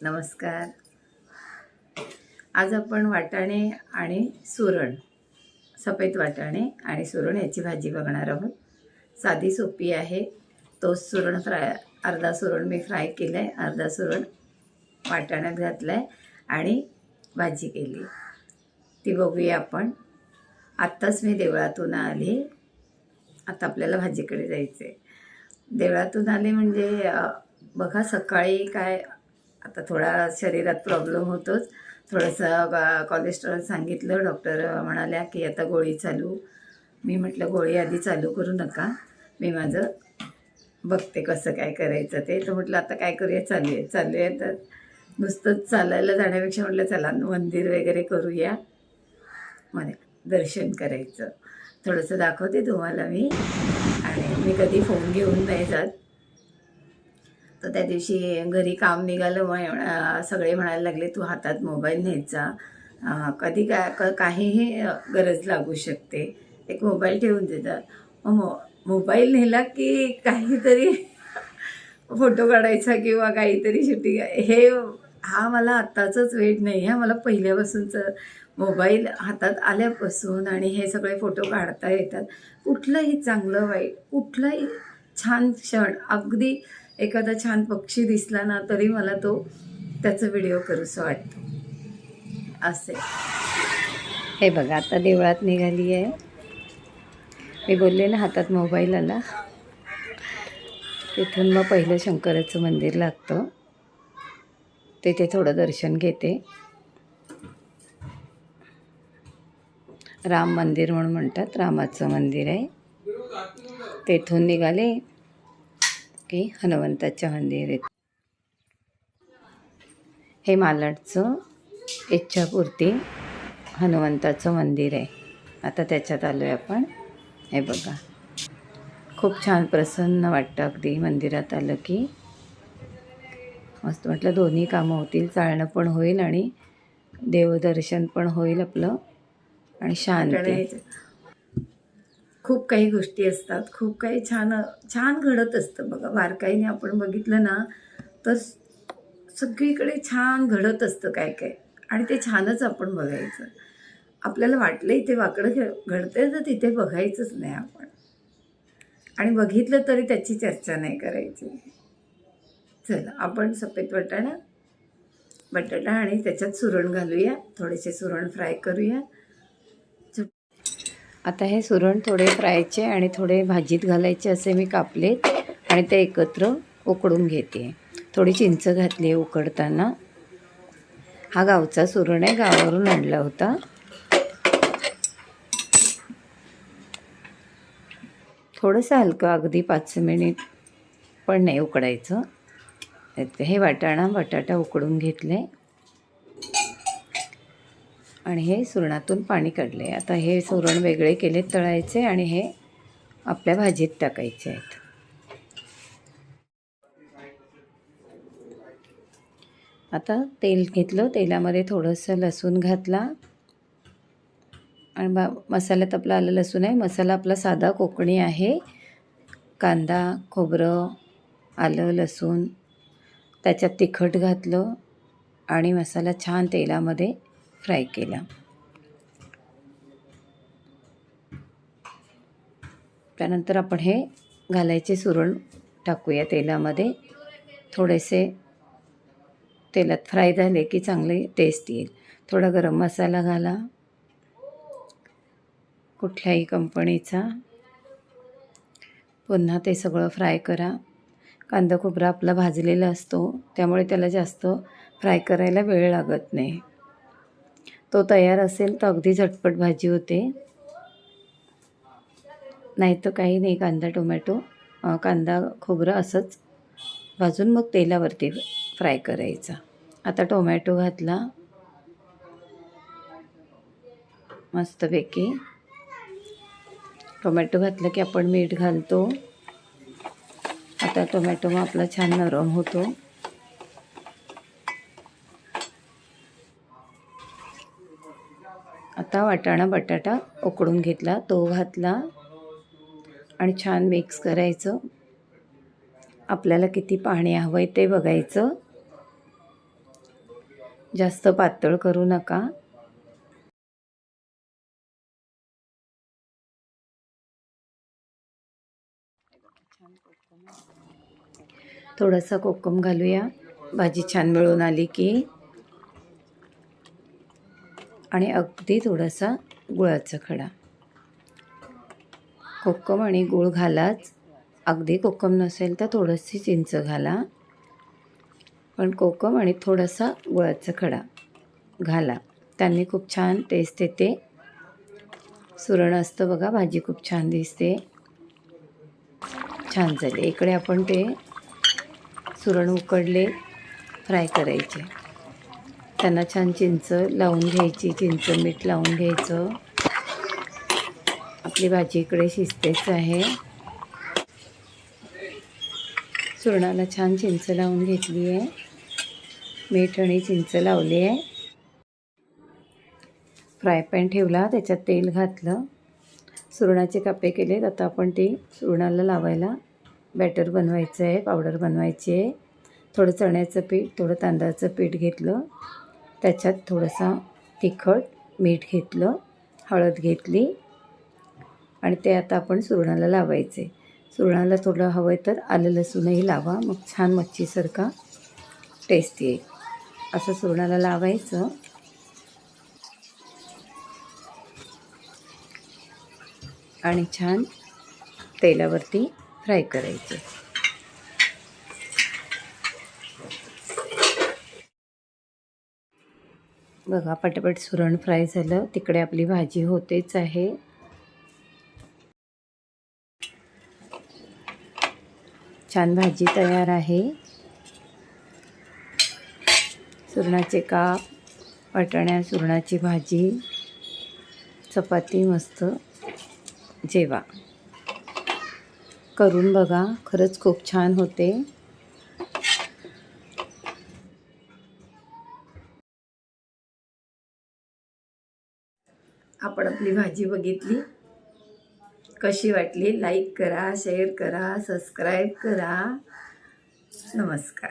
नमस्कार. आज आपण वाटाणे आणि सुरण सफेद वाटाणे आणि सुरण याची भाजी बघणार आहोत. साधी सोपी आहे. तोच सुरण फ्राय अर्धा सुरण मी फ्राय केलं आहे अर्धा सुरण वाटाण्यात घातलं आहे आणि भाजी केली. ती बघूया आपण. आत्ताच मी देवळातून आले. आता आपल्याला भाजीकडे जायचं आहे देवळातून आले म्हणजे बघा सकाळी काय आता थोडा शरीरात प्रॉब्लेम होतोच. थोडंसं कॉलेस्ट्रॉल सांगितलं. डॉक्टर म्हणाल्या की आता गोळी चालू. मी म्हटलं गोळी आधी चालू करू नका. मी माझं बघते कसं काय करायचं ते. तर म्हटलं आता काय करूया? चालू आहे चालू आहे तर नुसतंच चालायला जाण्यापेक्षा म्हटलं चला मंदिर वगैरे करूया. मध्ये दर्शन करायचं. थोडंसं दाखवते तुम्हाला मी. आणि मी कधी फोन घेऊन नाही जात. तर त्या दिवशी घरी काम निघालं मग सगळे म्हणायला लागले तू हातात मोबाईल न्यायचा. कधी काय क- काहीही गरज लागू शकते. एक मोबाईल ठेवून देतात मग मो मोबाईल नेला की काहीतरी फोटो काढायचा किंवा काहीतरी शूटिंग हे हा मला आत्ताचंच वेट नाही. हा मला पहिल्यापासूनचं मोबाईल हातात आल्यापासून आणि हे सगळे फोटो काढता येतात. कुठलंही चांगलं वाईट कुठलाही छान क्षण अगदी एखादा छान पक्षी दिसला ना तरी मला तो त्याचा व्हिडिओ करूसं वाटतो. असे. हे बघा आता देवळात निघाली आहे. मी बोलले ना हातात मोबाईल आला. तिथून मग पहिलं शंकराचं मंदिर लागतं. तिथे थोडं दर्शन घेते. राम मंदिर म्हणून म्हणतात रामाचं मंदिर आहे. तेथून निघाले. की हनुमंताच्या मंदिर हे मालाडचं इच्छापूर्ती हनुमंताचं मंदिर आहे. आता त्याच्यात आलो आहे आपण. हे बघा. खूप छान प्रसन्न वाटतं. अगदी मंदिरात आलं की. मस्त म्हटलं दोन्ही कामं होतील. चालणं पण होईल आणि देवदर्शन पण होईल आपलं. आणि शांती. खूप काही गोष्टी असतात. खूप काही छान छान घडत असतं. बघा बारकाईने आपण बघितलं ना तर सगळीकडे छान घडत असतं काय काय. आणि ते छानच आपण बघायचं. आपल्याला वाटलं इथे वाकडं घ घडतंय तर तिथे बघायचंच नाही आपण. आणि बघितलं तरी त्याची चर्चा नाही करायची. चला आपण सफेद वाटाणा बटाटा आणि त्याच्यात सुरण घालूया. थोडेसे सुरण फ्राय करूया. आता हे सुरण थोडे फ्रायचे आणि थोडे भाजीत घालायचे असे मी कापले आणि ते एकत्र उकडून घेते. थोडी चिंच घातली आहे उकडताना. हा गावचा सुरण आहे गावावरून आणला होता. थोडंसं हलकं अगदी पाच मिनिट पण नाही उकडायचं. हे वाटाणा बटाटा उकडून घेतले. आणि हे सुरणातून पाणी काढले. आता हे सुरण वेगळे केले तळायचे आणि हे आपल्या भाजीत टाकायचे आहेत. आता तेल घेतलं तेलामध्ये थोडंसं लसूण घातला. आणि बा मसाल्यात आपला आलं लसूण आहे. मसाला आपला साधा कोकणी आहे. कांदा खोबरं आलं लसूण त्याच्यात तिखट घातलं आणि मसाला छान तेलामध्ये फ्राय केला. त्यानंतर आपण हे घालायचे सुरण टाकूया तेलामध्ये. थोडेसे तेलात फ्राय झाले की चांगले टेस्ट येईल. थोडा गरम मसाला घाला. कुठल्याही कंपनीचा. पुन्हा ते सगळं फ्राय करा. कांदा खोबरा आपला भाजलेला असतो त्यामुळे त्याला जास्त फ्राय करायला वेळ लागत नाही. तो तयार असेल तर अगदी झटपट भाजी होते. नाही तर काही नाही कांदा टोमॅटो कांदा खोबरं असंच भाजून मग तेलावरती फ्राय करायचा. आता टोमॅटो घातला. मस्तपैकी. टोमॅटो घातलं की आपण मीठ घालतो. आता टोमॅटो मग आपला छान नरम होतो. आता वाटाणा बटाटा उकडून घेतला तो घातला आणि छान मिक्स करायचं. आपल्याला किती पाणी हवं आहे ते बघायचं. जास्त पातळ करू नका. थोडासा कोकम घालूया. भाजी छान मिळून आली की. आणि अगदी थोडासा गुळाचा खडा. कोकम आणि गूळ घालाच. अगदी कोकम नसेल तर थोडीशी चिंच घाला. पण कोकम आणि थोडासा गुळाचा खडा घाला. त्यांनी खूप छान टेस्ट येते. सुरण असतं बघा भाजी खूप छान दिसते. छान झाली. इकडे आपण ते सुरण उकडले फ्राय करायचे. त्यांना छान चिंच लावून घ्यायची चिंच मीठ लावून घ्यायचं. आपली भाजी इकडे शिजतेच आहे. सुरणाला छान चिंच लावून घेतली आहे. मीठ आणि चिंच लावली आहे. फ्राय पॅन ठेवला त्याच्यात तेल घातलं. सुरणाचे कापे केलेत आता आपण ते सुरणाला लावायला. बॅटर बनवायचं आहे पावडर बनवायची आहे. थोडं चण्याचं पीठ थोडं तांदळाचं पीठ घेतलं. त्याच्यात थोडंसं तिखट मीठ घेतलं हळद घेतली आणि ते आता आपण सुरणाला लावायचे. सुरणाला थोडं हवं आहे तर आलं लसूणही लावा मग छान मच्छीसारखा टेस्ट येईल. असं सुरणाला लावायचं. आणि छान तेलावरती फ्राय करायचे. बघा पटापट सुरण फ्राय झालं. तिकडे आपली भाजी होतेच आहे. छान भाजी तयार आहे. सुरणाचे काप वाटण्या सुरणाची भाजी चपाती मस्त जेवा. करून बघा खरंच खूप छान होते. आपण आपली भाजी बघितली. कशी वाटली? लाईक करा शेअर करा सबस्क्राईब करा. नमस्कार.